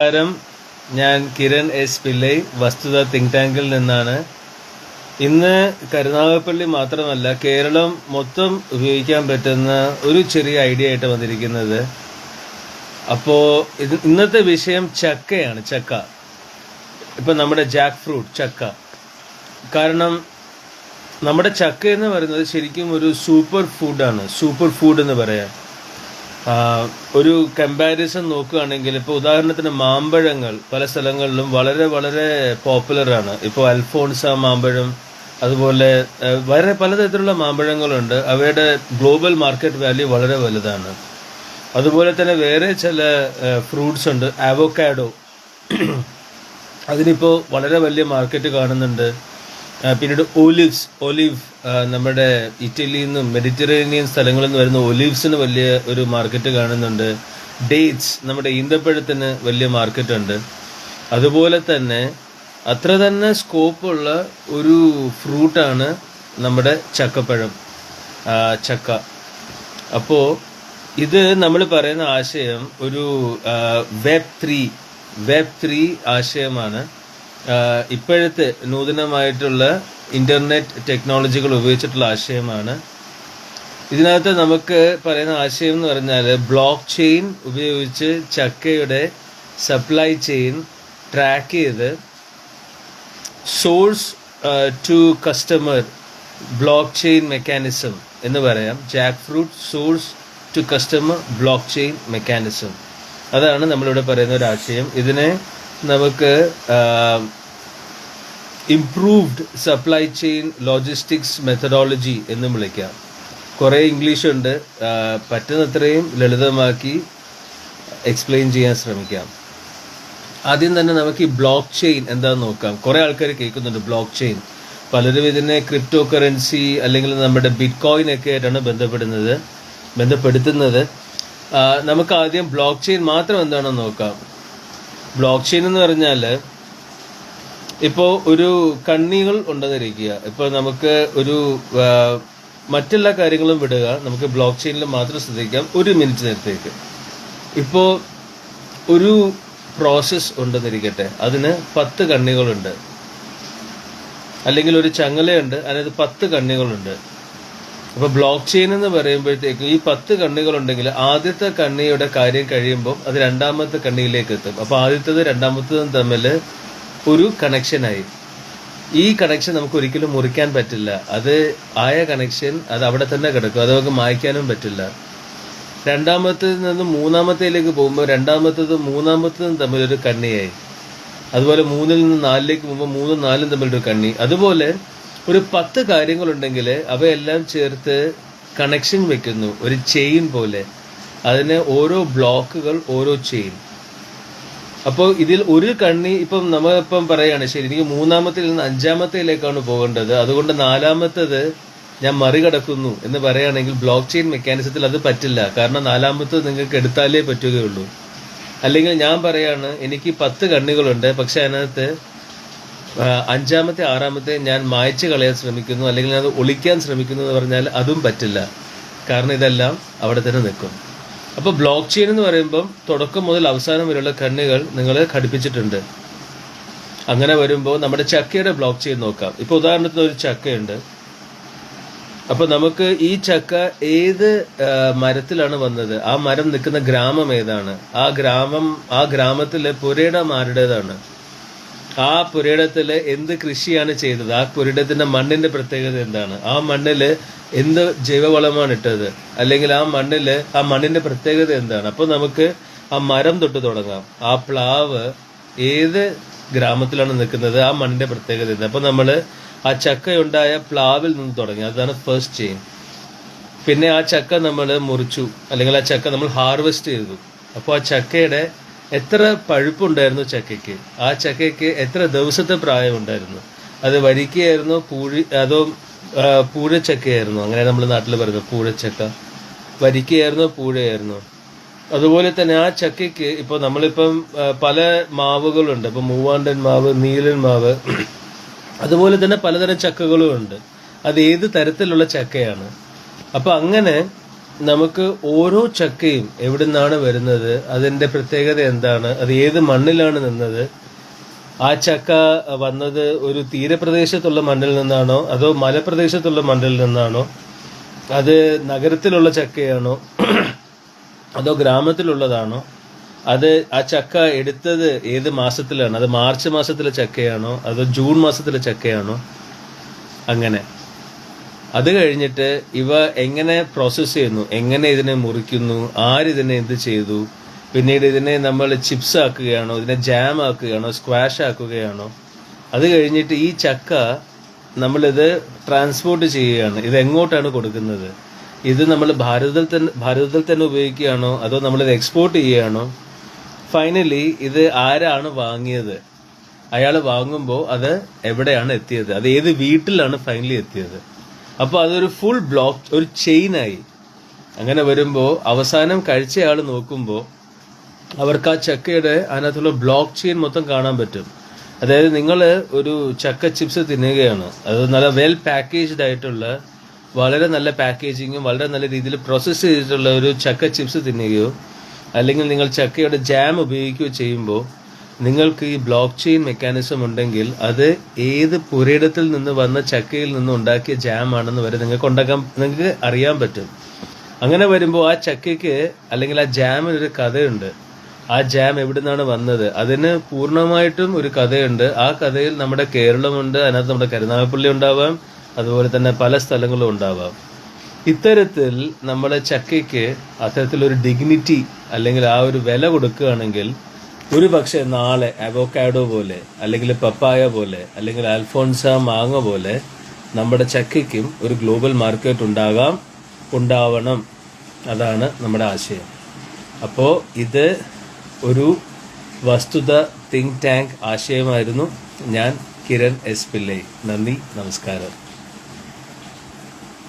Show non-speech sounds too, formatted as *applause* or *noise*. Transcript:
നമസ്കാരം. ഞാൻ കിരൺ എസ് പിള്ളൈ വസ്തുത തിങ്ക് ടാങ്കിൽ നിന്നാണ്. ഇന്ന് കരുനാഗപ്പള്ളി മാത്രമല്ല കേരളം മൊത്തം ഉപയോഗിക്കാൻ പറ്റുന്ന ഒരു ചെറിയ ഐഡിയ ആയിട്ട് വന്നിരിക്കുന്നത്. അപ്പോൾ ഇത് ഇന്നത്തെ വിഷയം ചക്കയാണ് ചക്ക. ഇപ്പം നമ്മുടെ ജാക്ക് ഫ്രൂട്ട് ചക്ക. കാരണം നമ്മുടെ ചക്ക എന്ന് പറയുന്നത് ശരിക്കും ഒരു സൂപ്പർ ഫുഡാണ്. സൂപ്പർ ഫുഡ് എന്ന് പറയാം. ഒരു കമ്പാരിസൺ നോക്കുകയാണെങ്കിൽ ഇപ്പോൾ ഉദാഹരണത്തിന് മാമ്പഴങ്ങൾ പല സ്ഥലങ്ങളിലും വളരെ വളരെ പോപ്പുലറാണ് ഇപ്പോൾ അൽഫോൺസ മാമ്പഴം അതുപോലെ വളരെ പലതരത്തിലുള്ള മാമ്പഴങ്ങളുണ്ട്. അവയുടെ ഗ്ലോബൽ മാർക്കറ്റ് വാല്യൂ വളരെ വലുതാണ്. അതുപോലെ തന്നെ വേറെ ചില ഫ്രൂട്ട്സ് ഉണ്ട്. ആവോക്കാഡോ *clears throat* അതിനിപ്പോൾ വളരെ വലിയ മാർക്കറ്റ് കാണുന്നുണ്ട്. പിന്നീട് ഒലിവ്സ്. ഒലിവ് നമ്മുടെ ഇറ്റലിയിൽ നിന്നും മെഡിറ്ററേനിയൻ സ്ഥലങ്ങളിൽ നിന്ന് വരുന്ന ഒലിവ്സിന് വലിയ ഒരു മാർക്കറ്റ് കാണുന്നുണ്ട്. ഡേറ്റ്സ് നമ്മുടെ ഈന്തപ്പഴത്തിന് വലിയ മാർക്കറ്റുണ്ട്. അതുപോലെ തന്നെ അത്ര തന്നെ സ്കോപ്പുള്ള ഒരു ഫ്രൂട്ടാണ് നമ്മുടെ ചക്കപ്പഴം ചക്ക. അപ്പോൾ ഇത് നമ്മൾ പറയുന്ന ആശയം ഒരു വെബ് ത്രീ വെബ് ത്രീ ആശയമാണ്. ഇപ്പോഴത്തെ നൂതനമായിട്ടുള്ള ഇന്റർനെറ്റ് ടെക്നോളജികൾ ഉപയോഗിച്ചിട്ടുള്ള ആശയമാണ്. ഇതിനകത്ത് നമുക്ക് പറയുന്ന ആശയം എന്ന് പറഞ്ഞാൽ ബ്ലോക്ക് ചെയിൻ ഉപയോഗിച്ച് ചക്കയുടെ സപ്ലൈ ചെയിൻ ട്രാക്ക് ചെയ്ത് source to customer block chain mechanism എന്ന് പറയാം. Jackfruit source to customer block chain mechanism അതാണ് നമ്മളിവിടെ പറയുന്ന ഒരു ആശയം. ഇതിനെ നമുക്ക് improved supply chain logistics methodology എന്നും വിളിക്കാം. കുറേ ഇംഗ്ലീഷ് ഉണ്ട് പറ്റുന്നത്രയും ലളിതമാക്കി എക്സ്പ്ലെയിൻ ചെയ്യാൻ ശ്രമിക്കാം. ആദ്യം തന്നെ നമുക്ക് ഈ ബ്ലോക്ക് ചെയിൻ എന്താണെന്ന് നോക്കാം. കുറേ ആൾക്കാർ കേൾക്കുന്നുണ്ട് ബ്ലോക്ക് ചെയിൻ പലരും ഇതിനെ ക്രിപ്റ്റോ കറൻസി അല്ലെങ്കിൽ നമ്മുടെ ബിറ്റ് കോയിൻ ഒക്കെ ആയിട്ടാണ് ബന്ധപ്പെടുന്നത് ബന്ധപ്പെടുത്തുന്നത്. നമുക്ക് ആദ്യം ബ്ലോക്ക് ചെയിൻ മാത്രം എന്താണെന്ന് നോക്കാം. ബ്ലോക്ക് ചെയിൻ എന്ന് പറഞ്ഞാൽ ഇപ്പോൾ ഒരു കണ്ണികൾ ഉണ്ടെന്നിരിക്കുക. ഇപ്പോൾ നമുക്ക് ഒരു മറ്റെല്ലാ കാര്യങ്ങളും വിടുക നമുക്ക് ബ്ലോക്ക് ചെയിനിൽ മാത്രം ശ്രദ്ധിക്കാം. ഒരു മിനിറ്റ് നേരത്തേക്ക്. ഇപ്പോൾ ഒരു പ്രോസസ്സ് ഉണ്ടെന്നിരിക്കട്ടെ. അതിന് പത്ത് കണ്ണികളുണ്ട്. അല്ലെങ്കിൽ ഒരു ചങ്ങലയുണ്ട്. അതിനകത്ത് പത്ത് കണ്ണികളുണ്ട്. അപ്പൊ ബ്ലോക്ക് ചെയിൻ എന്ന് പറയുമ്പോഴത്തേക്കും ഈ പത്ത് കണ്ണികളുണ്ടെങ്കിൽ ആദ്യത്തെ കണ്ണിയുടെ കാര്യം കഴിയുമ്പോൾ അത് രണ്ടാമത്തെ കണ്ണിയിലേക്ക് എത്തും. അപ്പൊ ആദ്യത്തേത് രണ്ടാമത്തതും തമ്മിൽ ഒരു കണക്ഷനായി ഈ കണക്ഷൻ നമുക്ക് ഒരിക്കലും മുറിക്കാൻ പറ്റില്ല. അത് ആയ കണക്ഷൻ അത് അവിടെ തന്നെ കിടക്കും. അത് നമുക്ക് മായ്ക്കാനും പറ്റില്ല. രണ്ടാമത്തേതിൽ നിന്ന് മൂന്നാമത്തേലേക്ക് പോകുമ്പോൾ രണ്ടാമത്തതും മൂന്നാമത്തതും തമ്മിൽ ഒരു കണ്ണിയായി. അതുപോലെ മൂന്നിൽ നിന്ന് നാലിലേക്ക് പോകുമ്പോൾ മൂന്നും നാലും തമ്മിലൊരു കണ്ണി. അതുപോലെ ഒരു പത്ത് കാര്യങ്ങളുണ്ടെങ്കിൽ അവയെല്ലാം ചേർത്ത് കണക്ഷൻ വെക്കുന്നു. ഒരു ചെയിൻ പോലെ. അതിന് ഓരോ ബ്ലോക്കുകൾ ഓരോ ചെയിൻ അപ്പോൾ ഇതിൽ ഒരു കണ്ണി ഇപ്പം നമ്മളിപ്പം പറയാണ് ശരി എനിക്ക് മൂന്നാമത്തിൽ നിന്ന് അഞ്ചാമത്തേലേക്കാണ് പോകേണ്ടത്. അതുകൊണ്ട് നാലാമത്തത് ഞാൻ മറികടക്കുന്നു എന്ന് പറയുകയാണെങ്കിൽ ബ്ലോക്ക് ചെയിൻ മെക്കാനിസത്തിൽ അത് പറ്റില്ല. കാരണം നാലാമത്തത് നിങ്ങൾക്ക് എടുത്താലേ പറ്റുകയുള്ളൂ. അല്ലെങ്കിൽ ഞാൻ പറയാണ് എനിക്ക് പത്ത് കണ്ണികളുണ്ട് പക്ഷെ അതിനകത്ത് അഞ്ചാമത്തെ ആറാമത്തെ ഞാൻ മായ്ച്ചു കളയാൻ ശ്രമിക്കുന്നു അല്ലെങ്കിൽ അത് ഒളിക്കാൻ ശ്രമിക്കുന്നു എന്ന് പറഞ്ഞാൽ അതും പറ്റില്ല. കാരണം ഇതെല്ലാം അവിടെ തന്നെ നിൽക്കും. അപ്പോൾ ബ്ലോക്ക് ചെയിൻ എന്ന് പറയുമ്പം തുടക്കം മുതൽ അവസാനം വരെയുള്ള കണ്ണുകൾ നിങ്ങൾ ഘടിപ്പിച്ചിട്ടുണ്ട്. അങ്ങനെ വരുമ്പോൾ നമ്മുടെ ചക്കയുടെ ബ്ലോക്ക് ചെയിൻ നോക്കാം. ഇപ്പൊ ഉദാഹരണത്തിന് ഒരു ചക്കയുണ്ട്. അപ്പോൾ നമുക്ക് ഈ ചക്ക ഏത് മരത്തിലാണ് വന്നത്? ആ മരം നിൽക്കുന്ന ഗ്രാമം ഏതാണ്? ആ ഗ്രാമം ആ ഗ്രാമത്തിലെ പുരയിടം ആരുടേതാണ്? ആ പുരയിടത്തിൽ എന്ത് കൃഷിയാണ് ചെയ്തത്? ആ പുരയിടത്തിന്റെ മണ്ണിന്റെ പ്രത്യേകത എന്താണ്? ആ മണ്ണിൽ എന്ത് ജൈവവളമാണ് ഇട്ടത്? അല്ലെങ്കിൽ ആ മണ്ണിൽ ആ മണ്ണിന്റെ പ്രത്യേകത എന്താണ്? അപ്പൊ നമുക്ക് ആ മരം തൊട്ട് തുടങ്ങാം. ആ പ്ലാവ് ഏത് ഗ്രാമത്തിലാണ് നിൽക്കുന്നത്? ആ മണ്ണിന്റെ പ്രത്യേകത എന്താണ്? അപ്പൊ നമ്മൾ ആ ചക്കയുണ്ടായ പ്ലാവിൽ നിന്ന് തുടങ്ങി. അതാണ് ഫസ്റ്റ് ചെയിൻ പിന്നെ ആ ചക്ക നമ്മൾ മുറിച്ചു. അല്ലെങ്കിൽ ആ ചക്ക നമ്മൾ ഹാർവെസ്റ്റ് ചെയ്തു. അപ്പോൾ ആ ചക്കയുടെ എത്ര പഴുപ്പുണ്ടായിരുന്നു ചക്കയ്ക്ക്? ആ ചക്കയ്ക്ക് എത്ര ദിവസത്തെ പ്രായം ഉണ്ടായിരുന്നു അത് വരിക്കയായിരുന്നോ പൂഴി അതോ പൂഴച്ചക്കയായിരുന്നു അങ്ങനെ നമ്മൾ നാട്ടിൽ പറയുന്നത് പൂഴച്ചക്ക വരിക്കയായിരുന്നോ പൂഴയായിരുന്നോ? അതുപോലെ തന്നെ ആ ചക്കയ്ക്ക് ഇപ്പോൾ നമ്മളിപ്പം പല മാവുകളുണ്ട്. ഇപ്പം മൂവാണ്ടൻ മാവ് നീലൻ മാവ് അതുപോലെ തന്നെ പലതരം ചക്കകളും ഉണ്ട്. അത് ഏത് തരത്തിലുള്ള ചക്കയാണ്? അപ്പൊ അങ്ങനെ നമുക്ക് ഓരോ ചക്കയും എവിടെ നിന്നാണ് വരുന്നത്? അതിന്റെ പ്രത്യേകത എന്താണ്? അത് ഏത് മണ്ണിലാണ് നിന്നത്? ആ ചക്ക വന്നത് ഒരു തീരപ്രദേശത്തുള്ള മണ്ണിൽ നിന്നാണോ? അതോ മലപ്രദേശത്തുള്ള മണ്ണിൽ നിന്നാണോ? അത് നഗരത്തിലുള്ള ചക്കയാണോ? അതോ ഗ്രാമത്തിലുള്ളതാണോ? അത് ആ ചക്ക എടുത്തത് ഏത് മാസത്തിലാണ്? അത് മാർച്ച് മാസത്തിലെ ചക്കയാണോ? അതോ ജൂൺ മാസത്തിലെ ചക്കയാണോ? അങ്ങനെ. അത് കഴിഞ്ഞിട്ട് ഇവ എങ്ങനെ പ്രോസസ്സ് ചെയ്യുന്നു എങ്ങനെ ഇതിനെ മുറിക്കുന്നു ആരിതിനെ എന്ത് ചെയ്തു പിന്നീട് ഇതിനെ നമ്മൾ ചിപ്സ് ആക്കുകയാണോ ഇതിനെ ജാം ആക്കുകയാണോ സ്ക്വാഷ് ആക്കുകയാണോ അത് കഴിഞ്ഞിട്ട് ഈ ചക്ക നമ്മളിത് ട്രാൻസ്പോർട്ട് ചെയ്യുകയാണ്. ഇത് എങ്ങോട്ടാണ് കൊടുക്കുന്നത്? ഇത് നമ്മൾ ഭാരതത്തിൽ തന്നെ ഭാരതത്തിൽ തന്നെ ഉപയോഗിക്കുകയാണോ അതോ നമ്മളിത് എക്സ്പോർട്ട് ചെയ്യുകയാണോ? ഫൈനലി ഇത് ആരാണ് വാങ്ങിയത്? അയാൾ വാങ്ങുമ്പോൾ അത് എവിടെയാണ് എത്തിയത്? അത് ഏത് വീട്ടിലാണ് ഫൈനലി എത്തിയത്? അപ്പോൾ അതൊരു ഫുൾ ബ്ലോക്ക് ഒരു ചെയിനായി അങ്ങനെ വരുമ്പോൾ അവസാനം കഴിച്ചയാൾ നോക്കുമ്പോൾ അവർക്ക് ആ ചക്കയുടെ അതിനകത്തുള്ള ബ്ലോക്ക് ചെയിൻ മൊത്തം കാണാൻ പറ്റും. അതായത് നിങ്ങൾ ഒരു ചക്ക ചിപ്സ് തിന്നുകയാണ്. അത് നല്ല വെൽ പാക്കേജ്ഡ് ആയിട്ടുള്ള വളരെ നല്ല പാക്കേജിങ്ങും വളരെ നല്ല രീതിയിൽ പ്രോസസ്സ് ചെയ്തിട്ടുള്ള ഒരു ചക്ക ചിപ്സ് തിന്നുകയോ അല്ലെങ്കിൽ നിങ്ങൾ ചക്കയുടെ ജാം ഉപയോഗിക്കുകയോ ചെയ്യുമ്പോൾ നിങ്ങൾക്ക് ഈ ബ്ലോക്ക് ചെയിൻ മെക്കാനിസം ഉണ്ടെങ്കിൽ അത് ഏത് പുരയിടത്തിൽ നിന്ന് വന്ന ചക്കയിൽ നിന്ന് ഉണ്ടാക്കിയ ജാം ആണെന്ന് വരെ നിങ്ങൾക്ക് ഉണ്ടാക്കാൻ നിങ്ങൾക്ക് അറിയാൻ പറ്റും. അങ്ങനെ വരുമ്പോൾ ആ ചക്കയ്ക്ക് അല്ലെങ്കിൽ ആ ജാമിന് ഒരു കഥയുണ്ട്. ആ ജാം എവിടെ നിന്നാണ് വന്നത്? അതിന് പൂർണമായിട്ടും ഒരു കഥയുണ്ട്. ആ കഥയിൽ നമ്മുടെ കേരളമുണ്ട് അതിനകത്ത് നമ്മുടെ കരുനാഗപ്പള്ളി ഉണ്ടാവാം അതുപോലെ തന്നെ പല സ്ഥലങ്ങളും ഉണ്ടാവാം. ഇത്തരത്തിൽ നമ്മുടെ ചക്കയ്ക്ക് അത്തരത്തിലൊരു ഡിഗ്നിറ്റി അല്ലെങ്കിൽ ആ ഒരു വില കൊടുക്കുകയാണെങ്കിൽ ഒരു പക്ഷേ നാളെ അവോക്കാഡോ പോലെ അല്ലെങ്കിൽ പപ്പായ പോലെ അല്ലെങ്കിൽ അൽഫോൺസ മാങ്ങ പോലെ നമ്മുടെ ചക്കയ്ക്കും ഒരു ഗ്ലോബൽ മാർക്കറ്റ് ഉണ്ടാകാം ഉണ്ടാവണം. അതാണ് നമ്മുടെ ആശയം. അപ്പോൾ ഇത് ഒരു വസ്തുത തിങ്ക് ടാങ്ക് ആശയമായിരുന്നു. ഞാൻ കിരൺ എസ് പിള്ളൈ. നന്ദി നമസ്കാരം.